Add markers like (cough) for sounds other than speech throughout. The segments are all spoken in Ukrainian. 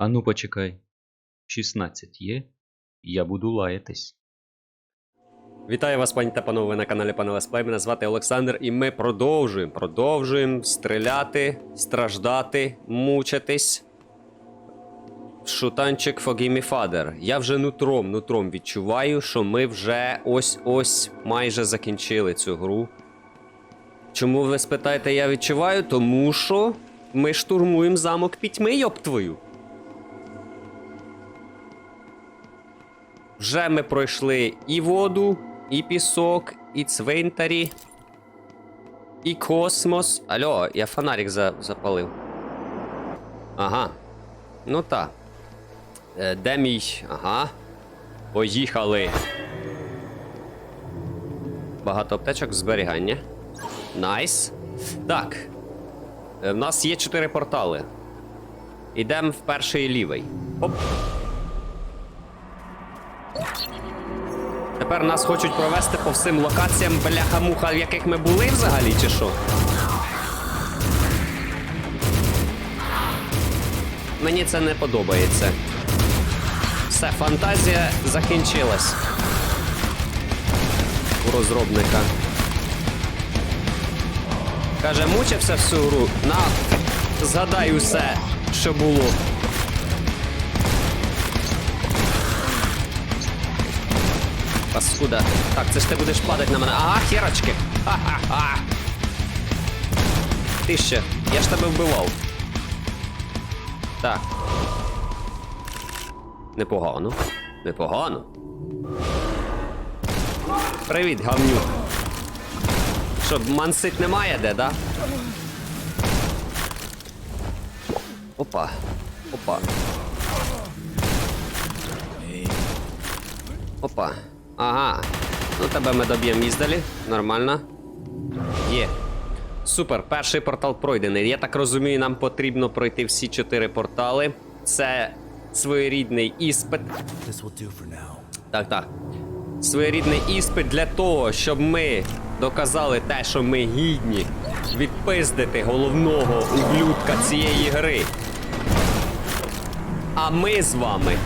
Ану почекай. 16 є, я буду лаятись. Вітаю вас, пані та панове, на каналі Пане Лесплей. Мене звати Олександр, і ми продовжуємо. Продовжуємо стріляти, страждати, мучитись. Шутанчик me, Father. Я вже нутром, нутром відчуваю, що ми вже ось-ось майже закінчили цю гру. Чому ви спитаєте, я відчуваю? Тому що ми штурмуємо замок пітьми, йоп твою. Вже ми пройшли і воду, і пісок, і цвинтарі, і космос. Алло, я фонарик за запалив. Ага. Ну так. Е, де мій? Ага. Поїхали. Багато аптечок зберігання. Найс. Так. Е, В нас є чотири портали. Ідемо в перший лівий. Оп. Тепер нас хочуть провести по всім локаціям бляха-муха, в яких ми були взагалі, чи що? Мені це не подобається. Все, фантазія закінчилась. У розробника. Каже, мучився всю гру. На, згадай усе, що було. Паскуда. Так, це ж ти будеш падати на мене. Ага, херочки. Ха-ха-ха. Ти ще. Я ж тебе вбивав. Так. Непогано. Непогано. Привіт, гавнюк. Що, мансить немає де, да? Опа. Опа. Опа. Ага. Ну тебе ми доб'ємо їздалі. Нормально. Є. Супер, перший портал пройдений. Я так розумію, нам потрібно пройти всі чотири портали. Це своєрідний іспит. Так, так. Своєрідний іспит для того, щоб ми доказали те, що ми гідні відпиздити головного ублюдка цієї гри. А ми з вами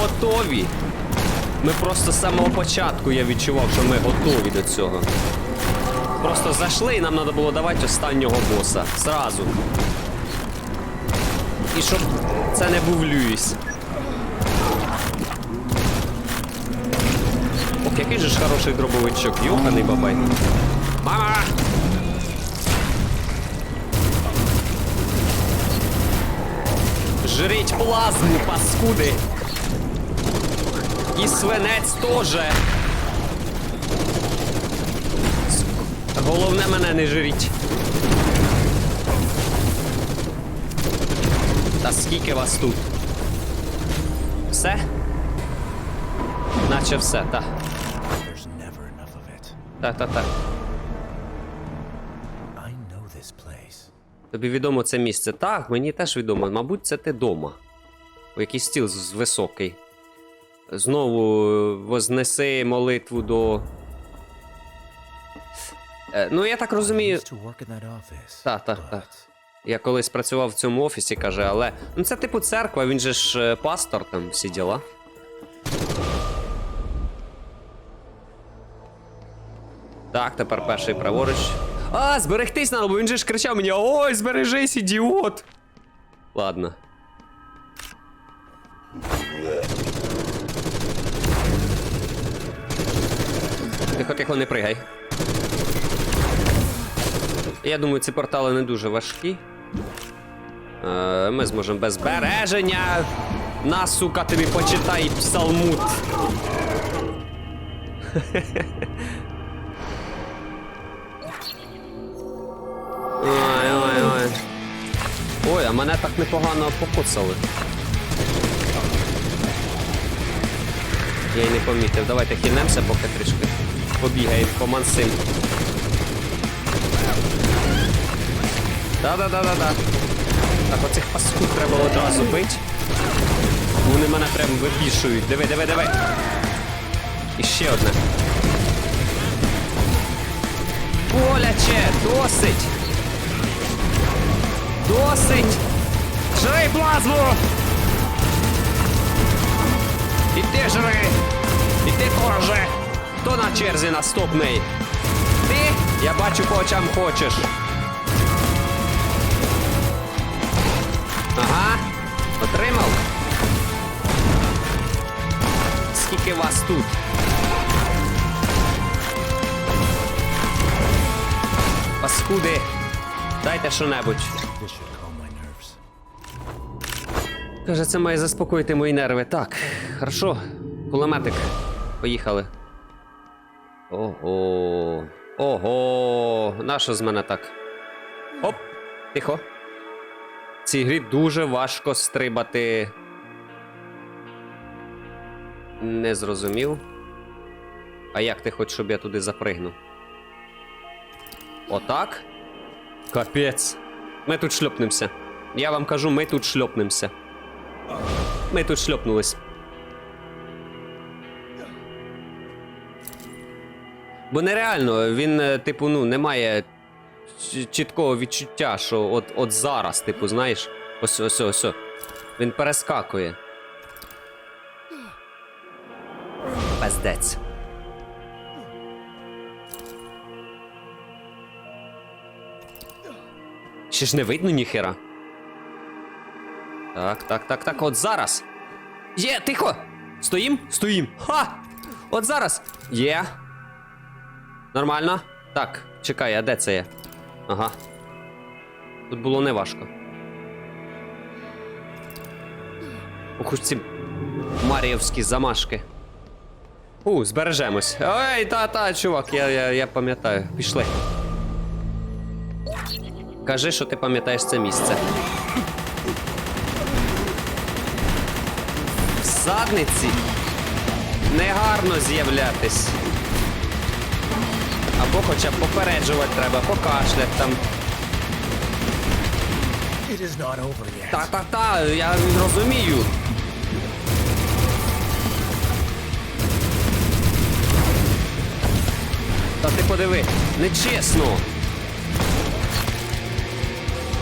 готові. Ми просто з самого початку я відчував, що ми готові до цього. Просто зайшли і нам треба було давати останнього боса. Зразу. І щоб це не був Люїс. Ох, який же ж хороший дробовичок, йоханий бабай. Мама! Жріть плазму, паскуди! І свинець теж. Головне мене не жріть. Та скільки вас тут? Все? Наче все, так. Так, так, так. Тобі відомо це місце. Так, мені теж відомо. Мабуть, це ти дома. У якийсь стіл з- високий. Знову е, вознеси молитву до. Е, ну, я так розумію. Так, так, так. Я колись працював в цьому офісі, каже, але. Ну це типу церква, він же ж е, пастор, там всі діла. Так, тепер перший праворуч. А, зберегтись надо, бо він же ж кричав мені: Ой, збережись, ідіот! Ладно. Тихо, не пригай. Я думаю, ці портали не дуже важкі. Е, ми зможемо без збереження. На, сука, тобі почитай псалмут. Ой, ой, ой. Ой, а мене так непогано покоцали. Я й не помітив. Давайте хінемося поки трішки. Побігаємо, помансим. Да-да-да-да-да. Так, оцих паскуд треба одразу бити. Вони мене прям вибішують. Диви, диви, диви. І ще одне. Боляче, досить. Досить. Жри плазму! І ти жри! І ти теж! Хто на черзі наступний? Ти? Я бачу по очам хочеш. Ага. Отримав. Скільки вас тут? Паскуди. Дайте що-небудь. Каже, це має заспокоїти мої нерви. Так, хорошо. Кулеметик. Поїхали. Ого. Ого. Нащо з мене так? Оп! Тихо. В цій грі дуже важко стрибати. Не зрозумів. А як ти хочеш, щоб я туди запригнув? Отак? Капець. Ми тут шльопнемося. Я вам кажу, ми тут шльопнемося. Ми тут шльопнулись. Бо нереально, він, е, типу, ну, не має чіткого відчуття, що от, от зараз, типу, знаєш, ось ось ось. Він перескакує. Пиздець. Ще ж не видно ніхера. Так, так, так, так, от зараз. Є, тихо! Стоїм? Стоїм. Ха! От зараз. Є. Нормально. Так, чекай, а де це є? Ага. Тут було неважко. Ох ці Маріївські замашки. У, збережемось. Ой, та-та, чувак, я, я, я пам'ятаю. Пішли. Кажи, що ти пам'ятаєш це місце. В задниці негарно з'являтись. Або хоча б попереджувати треба, покашлять там. Та-та-та, я розумію. Та ти подиви, нечесно.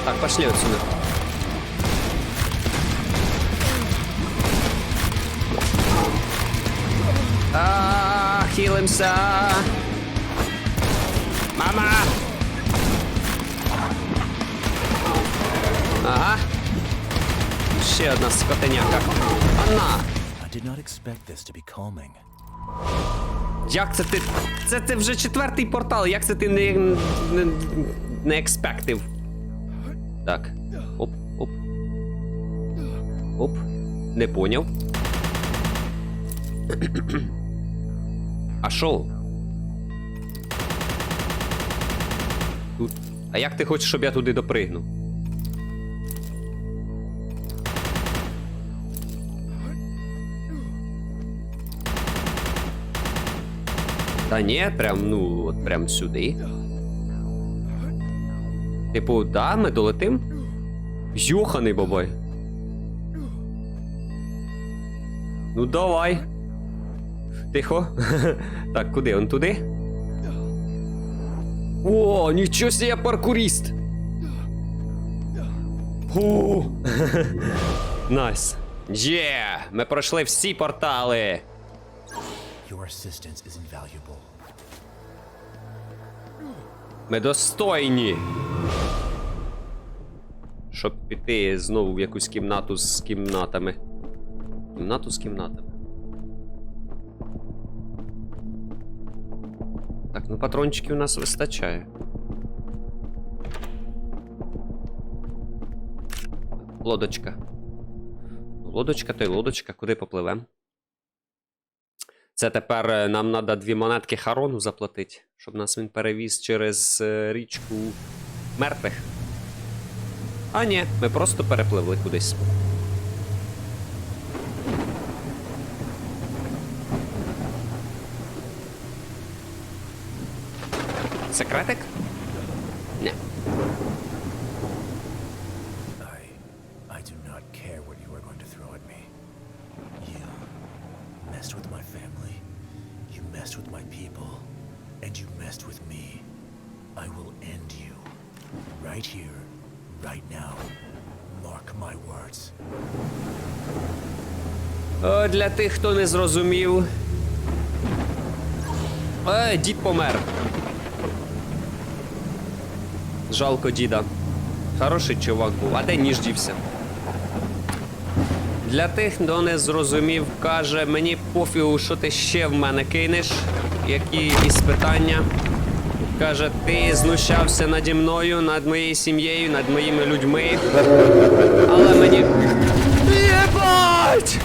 Так, пошли отсюда. А, хилимся. Мама! Ага. Ще одна скотеняка. Анна! Як це ти. Це ти вже четвертий портал, як це ти не. не, не експектив? Так. Оп, оп. Оп. Не поняв. (clears throat) А шо? А як ти хочеш, щоб я туди допригнув? Та ні, прям, ну, от прям сюди. Типу, да, ми долетим? Йоханий бабай. Ну давай. Тихо. (laughs) так, куди? Он туди? О, нічого себе я паркуріст. Ху. Найс. Є! Ми пройшли всі портали. Your assistance is invaluable. Ми достойні. Щоб піти знову в якусь кімнату з кімнатами. Кімнату з кімнатами. Ну патрончиків у нас вистачає. Лодочка. Лодочка, то й лодочка, куди попливем? Це тепер е, нам треба дві монетки Харону заплатити, щоб нас він перевіз через е, річку мертвих. А ні, ми просто перепливли кудись. My words. О, для тих, хто не зрозумів. Е, дід помер. Жалко діда. Хороший чувак був, а де ніж дівся? Для тих, хто не зрозумів, каже, мені пофігу, що ти ще в мене кинеш, які якісь питання. Каже, ти знущався наді мною, над моєю сім'єю, над моїми людьми. Але мені. Єбать!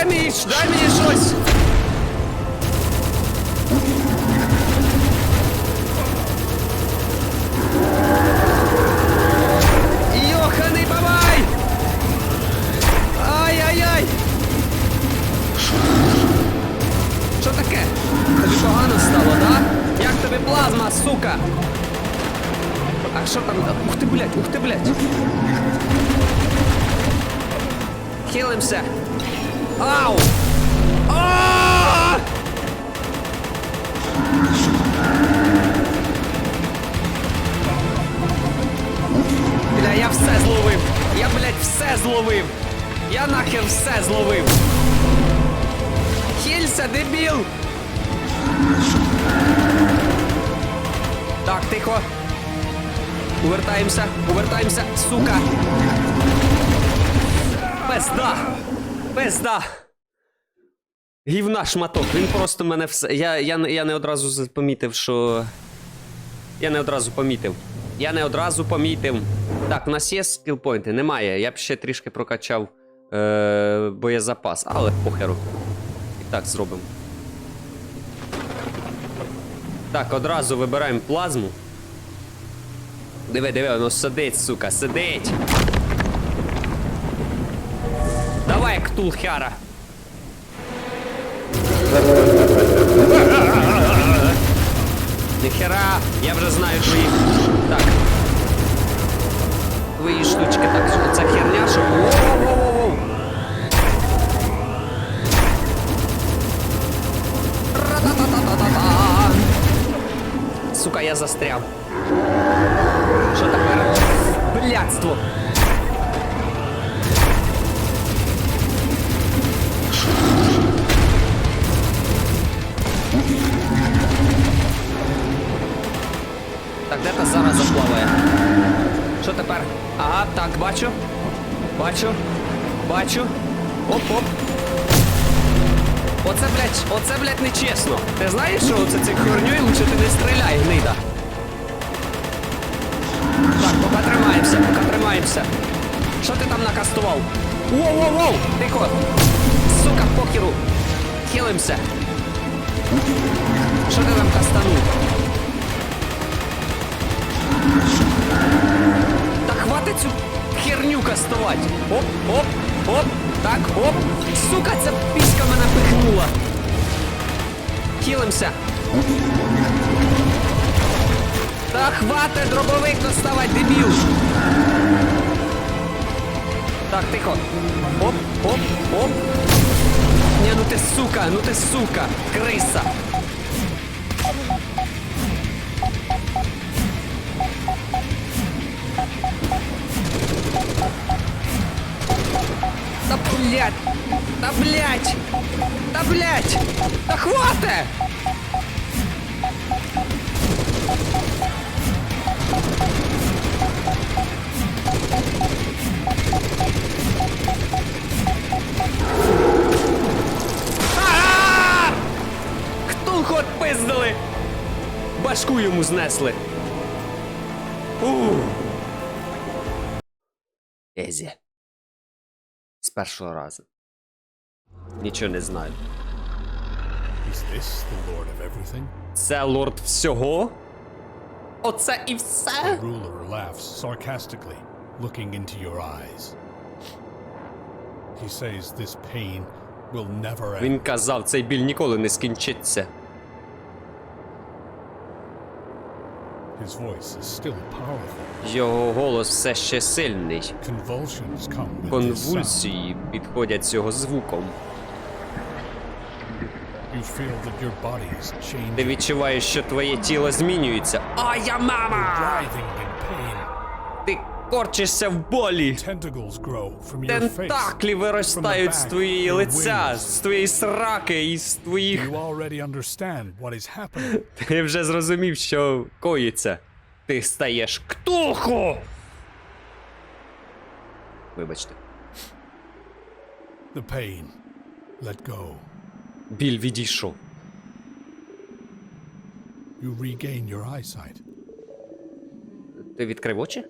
Дай мені, дай мені щось! Бабай! Ай-яй-яй! Що таке? Тобі плазма, сука? А що там? Ух ти, блядь, ух ти, блядь. Хилимся. Ау! Бля, я все зловив. Я, блядь, все зловив. Я нахер все зловив. Хілься, дебіл! Так, тихо. Увертаємося, увертаємося, сука. Пизда! Пизда! Гівна шматок, він просто мене все. Я, я, я не одразу помітив, що. Я не одразу помітив. Я не одразу помітив. Так, у нас є скілпойнти? Немає. Я б ще трішки прокачав е- боєзапас, але похеру. І так зробимо. Так, одразу вибираємо плазму. Диви, диви, воно сидить, сука, сидить. Давай, ктулхяра. Ніхера, я вже знаю твої. Так. Твої штучки, так, це херня, що. Воу-воу-воу-воу. Ра-та-та-та-та-та. Сука, я застряв. Що тепер? Блядство. Так, де та зараз заплаває? Що тепер? Ага, так, бачу. Бачу. Бачу. Оп-оп. Оце, блядь, оце, блядь, нечесно. Ти знаєш, що оце цих херню лучше ти не стріляй, гнида. Так, поки тримаємося, поки тримаємося. Що ти там накастував? Воу-воу-воу! Тихо! Сука, похеру! Хилимся! Що ти там кастанув? Та хватить цю херню кастувати. Оп, оп, оп, так, оп. Сука, ця піська мене пихнула. Хілимся. Та хвати дробовик доставать, дебіл. Так, тихо. Оп, оп, оп. Ні, ну ти сука, ну ти сука, криса. Да блять! Да блять! Да блять! Да хвата! А! Хто ход пиздили? Башку йому знесли. Ух. Езі. З першого разу. Нічого не знаю. Це лорд всього? Оце і все? Ruler laughs sarcastically, looking into your eyes. He says this pain will never end. Він казав, цей біль ніколи не скінчиться. Його голос все ще сильний. Конвульсії підходять з його звуком. Ти відчуваєш, що твоє тіло змінюється. А я мама! Ти корчишся в болі. Тентаклі виростають з твоєї лиця, з твоєї сраки і з твоїх. (laughs) Ти вже зрозумів, що коїться. Ти стаєш ктулху! Вибачте. The pain. Let go. Біль відійшов. You regain your eyesight. Ти відкрив очі?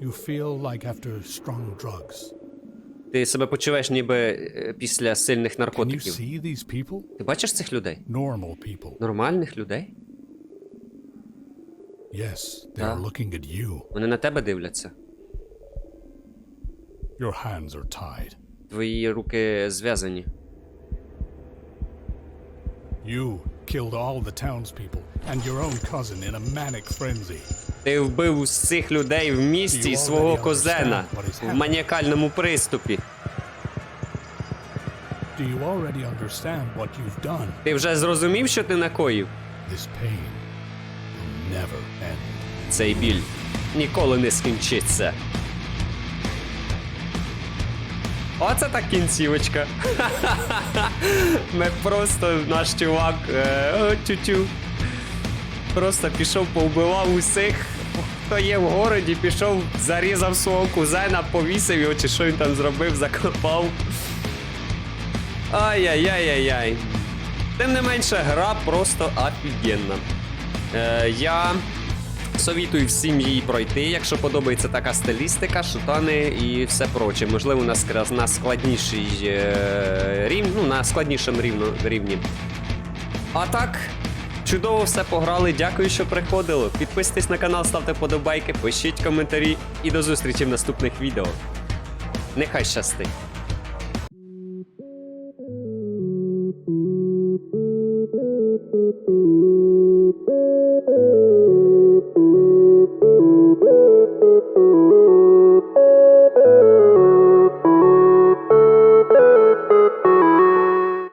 You feel like after strong drugs. Ти себе почуваєш ніби е, після сильних Can you наркотиків. see these people? Ти бачиш цих людей? Normal people. Нормальних людей? Yes, they are looking at you. Вони на тебе дивляться. Your hands are tied. Твої руки зв'язані. You killed all the townspeople and your own cousin in a manic frenzy. Ти вбив усіх людей в місті і свого козена в маніакальному приступі. Ти вже зрозумів, що ти накоїв? Цей біль ніколи не скінчиться. Оце так кінцівочка. (laughs) Ми просто наш чувак е, тю-тю. Просто пішов, повбивав усіх, хто є в городі, пішов, зарізав свого кузена, повісив його, чи що він там зробив, закопав. Ай-яй-яй-яй-яй. Тим не менше, гра просто офігенна. Е, я совітую всім її пройти, якщо подобається така стилістика, шутани і все проче. Можливо, на, на складніший е, рівень, ну, на складнішому рівні. А так, чудово все пограли. Дякую, що приходили. Підписуйтесь на канал, ставте подобайки, пишіть коментарі і до зустрічі в наступних відео. Нехай щастить!